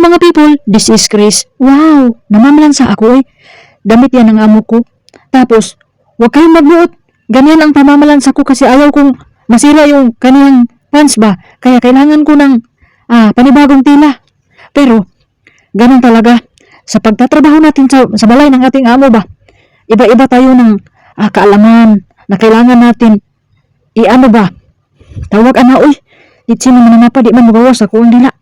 mga people, this is Chris. Wow, namamalan sa ako eh. Damit yan ang amo ko. Tapos, huwag kayong magbuot. Ganyan ang pamamalan sa ko kasi ayaw kong masira yung kaniyang pants ba. Kaya kailangan ko ng ah, panibagong tila. Pero, ganun talaga. Sa pagtatrabaho natin sa, sa balay ng ating amo ba, iba-iba tayo ng ah, kaalaman na kailangan natin i-ano ba, tawag ana uy, itsi naman na pa di man magawa sa kuang dila.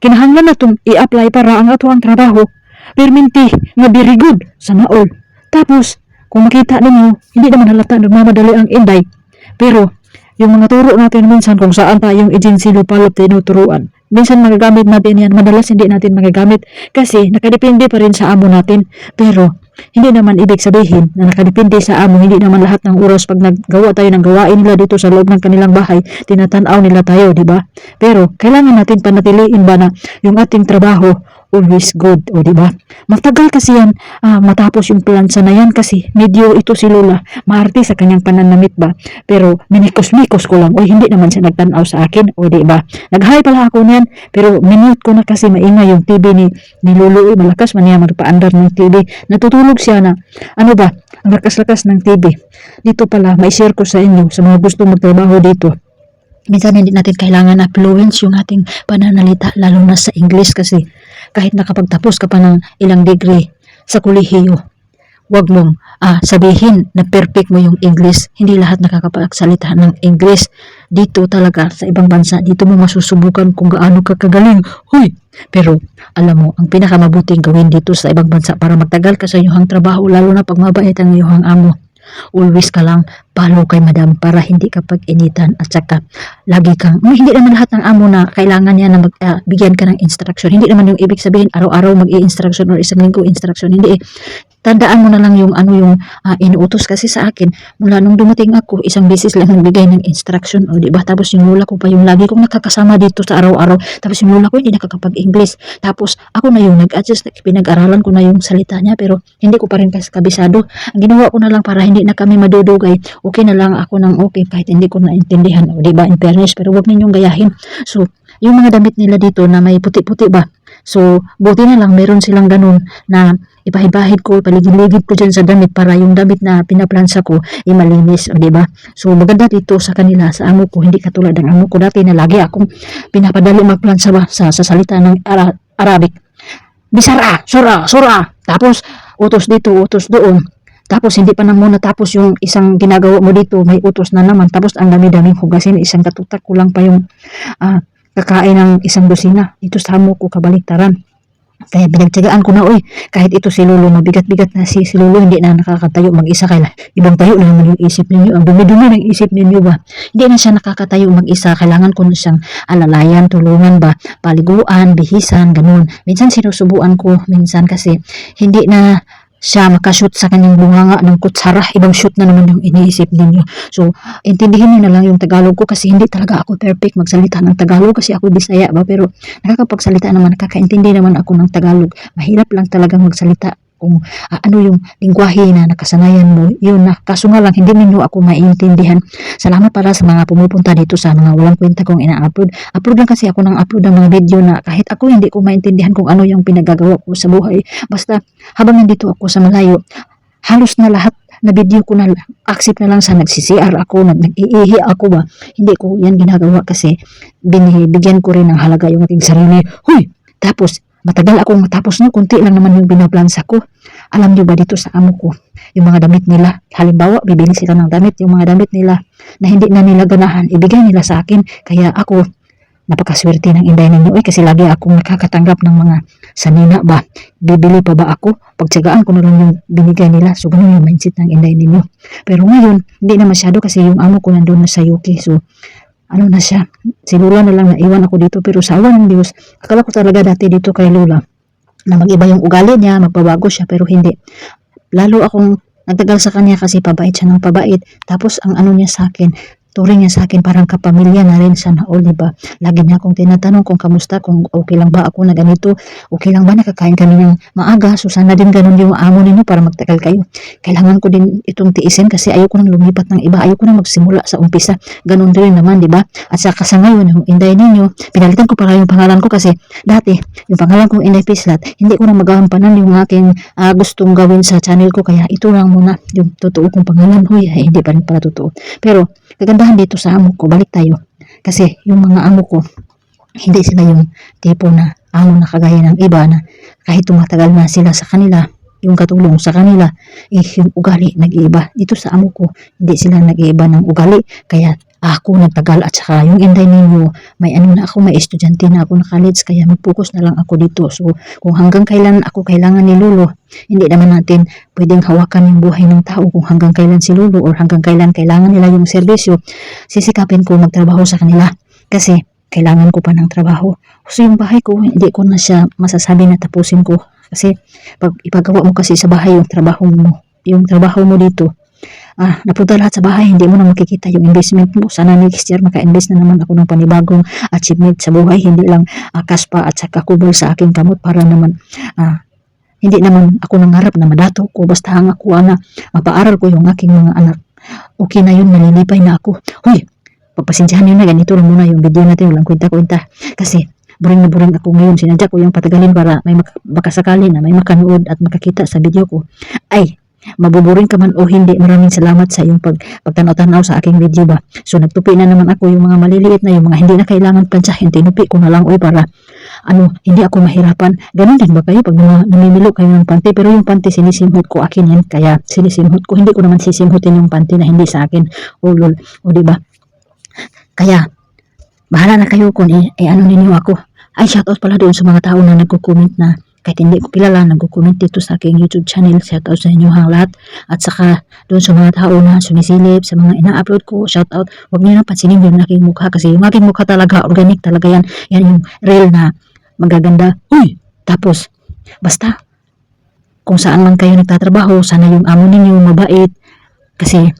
Kinahanglan na itong i-apply para ang ato ang trabaho. Perminti nga very good sa naol. Tapos, kung makita ninyo, hindi naman halata nagmamadali ang inday. Pero, yung mga turo natin minsan kung saan tayong agency lupalop tinuturuan. Minsan magagamit natin yan, madalas hindi natin magagamit kasi nakadepende pa rin sa amo natin. Pero, hindi naman ibig sabihin na nakadepende sa amo, hindi naman lahat ng oras pag naggawa tayo ng gawain nila dito sa loob ng kanilang bahay, tinatanaw nila tayo, di ba? Pero, kailangan natin panatiliin ba na yung ating trabaho always good, o di ba? Matagal kasi yan ah, matapos yung plansa na yan kasi medyo ito si Lola, maarte sa kanyang pananamit ba? Pero minikos-mikos ko lang, o hindi naman siya nagtanaw sa akin, o di ba? Nag-hi pala ako niyan, pero minute ko na kasi maingay yung TV ni, ni Lolo, malakas man niya magpaandar ng TV. Natutulog siya na, ano ba, ang lakas-lakas ng TV. Dito pala, may share ko sa inyo, sa mga gusto magtrabaho dito minsan hindi natin kailangan na fluence yung ating pananalita lalo na sa English kasi kahit nakapagtapos ka pa ng ilang degree sa kolehiyo wag mong ah, sabihin na perfect mo yung English. Hindi lahat nakakapagsalita ng English. Dito talaga sa ibang bansa dito mo masusubukan kung gaano ka kagaling. Huy! Pero alam mo ang pinakamabuting gawin dito sa ibang bansa para magtagal ka sa iyong trabaho lalo na pag mabait ang iyong amo always ka lang palo kay madam para hindi ka pag-initan. At saka lagi kang may hindi naman lahat ng amo na kailangan niya na mag, ah, bigyan ka ng instruction. Hindi naman yung ibig sabihin araw-araw mag-i-instruction or isang linggo instruction. Hindi eh tandaan mo na lang yung ano yung ah, inuutos kasi sa akin. Mula nung dumating ako isang beses lang nagbigay ng instruction o di ba? Tapos yung lola ko pa yung lagi kong nakakasama dito sa araw-araw. Tapos yung lola ko hindi nakakapag-English. Tapos ako na yung nag-adjust pinag-aralan ko na yung salita niya pero hindi ko pa rin kabisado. Ang ginawa ko na lang para hindi na kami madudugay okay na lang ako ng okay kahit hindi ko naintindihan o di ba? In fairness pero wag ninyong gayahin. So yung mga damit nila dito na may puti-puti ba so buti na lang meron silang ganun na ipahibahid ko paligid-ligid ko dyan sa damit para yung damit na pinaplansa ko ay malinis o ba? So maganda dito sa kanila sa amo ko hindi katulad ng amo ko dati na lagi akong pinapadali magplansa sa, sa salita ng Ara- Arabic. Bisara sura sura. Tapos utos dito utos doon. Tapos hindi pa na muna tapos yung isang ginagawa mo dito, may utos na naman. Tapos ang dami-daming hugasin, isang katutak ko lang pa yung ah, kakain ng isang dosina. Dito sa amo ko kabaliktaran. Kaya pinagtyagaan ko na, oy, kahit ito si Lolo, mabigat-bigat na si, si Lolo, hindi na nakakatayo mag-isa. Kaya ibang tayo na naman yung isip ninyo. Ang dumi-dumi ng isip ninyo ba? Hindi na siya nakakatayo mag-isa. Kailangan ko na siyang alalayan, tulungan ba, paliguan, bihisan, ganun. Minsan sinusubuan ko, minsan kasi hindi na siya makashoot sa kanyang bunganga ng kutsara, ibang shoot na naman yung iniisip ninyo. So, intindihin niyo na lang yung Tagalog ko kasi hindi talaga ako perfect magsalita ng Tagalog kasi ako Bisaya ba pero nakakapagsalita naman, nakakaintindi naman ako ng Tagalog. Mahirap lang talagang magsalita kung ah, ano yung lingwahe na nakasanayan mo, yun na. Kaso nga lang, hindi ninyo ako maintindihan. Salamat para sa mga pumupunta dito sa mga walang kwenta kong ina-upload. Upload lang kasi ako ng upload ng mga video na kahit ako hindi ko maintindihan kung ano yung pinagagawa ko sa buhay. Basta habang nandito ako sa malayo, halos na lahat na video ko na accept na lang sa nagsi-CR ako, nag nag-iihi ako ba. Hindi ko yan ginagawa kasi binibigyan ko rin ng halaga yung ating sarili. Huy! Tapos, matagal akong matapos no, kunti lang naman yung binaplansa ko. Alam niyo ba dito sa amo ko, yung mga damit nila, halimbawa, bibili sila ng damit, yung mga damit nila na hindi na nila ganahan, ibigay nila sa akin. Kaya ako, napakaswerte ng inday ninyo eh, kasi lagi akong nakakatanggap ng mga sanina ba. Bibili pa ba ako? Pagtsagaan ko na lang yung binigay nila. So, ganun yung mindset ng inday ninyo. Pero ngayon, hindi na masyado kasi yung amo ko nandun na sa UK. So, ano na siya, si Lola na lang naiwan ako dito pero sa awan ng Diyos, akala ko talaga dati dito kay Lola na mag-iba yung ugali niya, magbabago siya pero hindi. Lalo akong nagtagal sa kanya kasi pabait siya ng pabait. Tapos ang ano niya sa akin, turing niya sa akin parang kapamilya na rin sana all, di ba? Lagi niya akong tinatanong kung kamusta, kung okay lang ba ako na ganito, okay lang ba nakakain kami ng maaga, so sana din ganun yung amo ninyo para magtagal kayo. Kailangan ko din itong tiisin kasi ayoko nang lumipat ng iba, ayoko nang magsimula sa umpisa. Ganun din naman, di ba? At saka sa ngayon, yung Inday ninyo, pinalitan ko para yung pangalan ko kasi dati, yung pangalan kong Inday Pislat, hindi ko na magampanan yung aking ah, gustong gawin sa channel ko, kaya ito lang muna yung totoo kong pangalan. Huy, ay, hindi pa rin pala totoo. Pero, kagandahan dito sa amo ko, balik tayo. Kasi yung mga amo ko, hindi sila yung tipo na amo na kagaya ng iba na kahit tumatagal na sila sa kanila, yung katulong sa kanila, eh, yung ugali nag-iiba. Dito sa amo ko, hindi sila nag-iiba ng ugali. Kaya ako nagtagal at saka yung inday ninyo, may ano na ako, may estudyante na ako na college, kaya mag-focus na lang ako dito. So, kung hanggang kailan ako kailangan ni Lolo, hindi naman natin pwedeng hawakan yung buhay ng tao kung hanggang kailan si Lolo or hanggang kailan kailangan nila yung serbisyo, sisikapin ko magtrabaho sa kanila. Kasi, kailangan ko pa ng trabaho. So, yung bahay ko, hindi ko na siya masasabi na tapusin ko. Kasi, pag ipagawa mo kasi sa bahay yung trabaho mo, yung trabaho mo dito, ah, napunta lahat sa bahay, hindi mo na makikita yung investment mo. Sana next year maka-invest na naman ako ng panibagong achievement sa buhay, hindi lang uh, kaspa at saka kubol sa aking kamot para naman ah, hindi naman ako nangarap na madato ko basta ang ako na mapaaral ko yung aking mga anak. Okay na yun, nalilipay na ako. Hoy, pagpasensyahan nyo na, ganito lang muna yung video natin, walang kwenta-kwenta. Kasi, boring na boring ako ngayon. Sinadya ko yung patagalin para may mak- makasakali na may makanood at makakita sa video ko. Ay, mabuboring ka man o hindi, maraming salamat sa iyong pag, pagtanaw-tanaw sa aking video ba. So, nagtupi na naman ako yung mga maliliit na, yung mga hindi na kailangan pansyahin, tinupi ko na lang oy para ano, hindi ako mahirapan. Ganon din ba kayo pag namimilo kayo ng panty? Pero yung panty sinisimhot ko akin yan, kaya sinisimhot ko. Hindi ko naman sisimhotin yung panty na hindi sa akin. O lol, o di ba? Kaya, bahala na kayo kung eh, eh, ano ninyo ako. Ay, shoutout pala doon sa mga tao na nagko-comment na kahit hindi ko kilala, nagko-comment dito sa aking YouTube channel. Shoutout sa inyo hang lahat. At saka doon sa mga tao na sumisilip, sa mga ina-upload ko, shoutout. Huwag niyo na pansinin yung aking mukha kasi yung aking mukha talaga, organic talaga yan. Yan yung real na magaganda. Uy! Tapos, basta, kung saan man kayo nagtatrabaho, sana yung amo ninyo mabait. Kasi,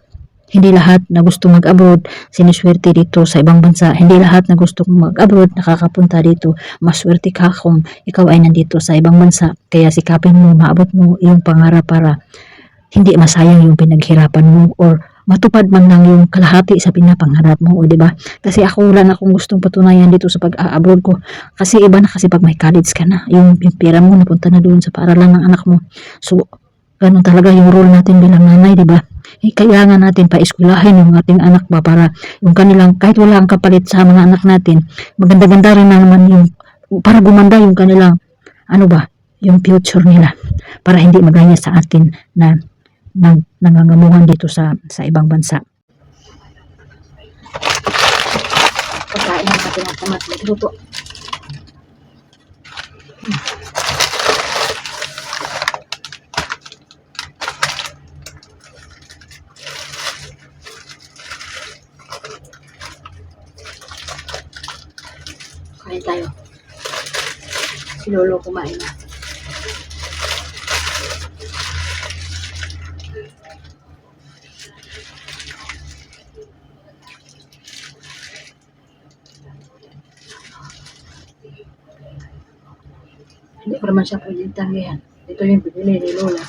hindi lahat na gusto mag-abroad, siniswerte dito sa ibang bansa. Hindi lahat na gusto mag-abroad, nakakapunta dito. Maswerte ka kung ikaw ay nandito sa ibang bansa. Kaya sikapin mo, maabot mo yung pangarap para hindi masayang yung pinaghirapan mo or matupad man lang yung kalahati sa pinapangarap mo, o ba? Kasi ako wala na akong gustong patunayan dito sa pag-abroad ko. Kasi iba na kasi pag may college ka na, yung, yung pera mo napunta na doon sa paaralan ng anak mo. So, ganun talaga yung role natin bilang nanay, di ba? Eh, kailangan natin pa-eskwelahin yung ating anak ba para yung kanilang, kahit wala ang kapalit sa mga anak natin, maganda-ganda rin na naman yung, para gumanda yung kanilang, ano ba, yung future nila. Para hindi magaya sa atin na nang nangangamuhan dito sa sa ibang bansa. Pagkain ng natin ang tamat magluto. Kain tayo. Si Lolo kumain na. Hindi ko naman siya pwedeng tanggihan. Ito yung pinili ni Lola.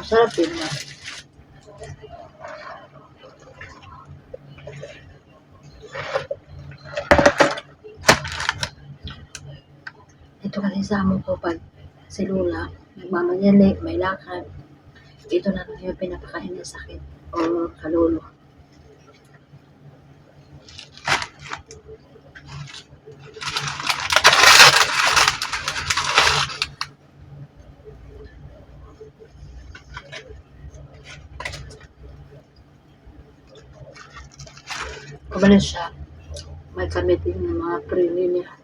Masarap din naman. Ito kasi sa amo ko pag si Lola, nagmamanyali, may lakad. Ito na lang yung pinapakain niya sa akin. O kalolo. Kumalis siya. May kamit yung mga prini niya.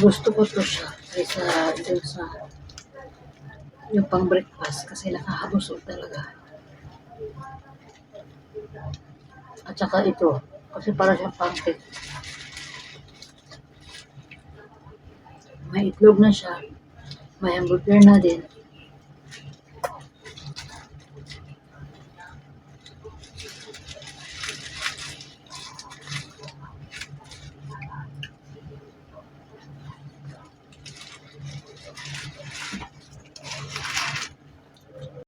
Gusto ko to siya kaysa dun sa yung pang breakfast kasi nakakabusog talaga. At saka ito, kasi para siyang pancake. May itlog na siya, may hamburger na din,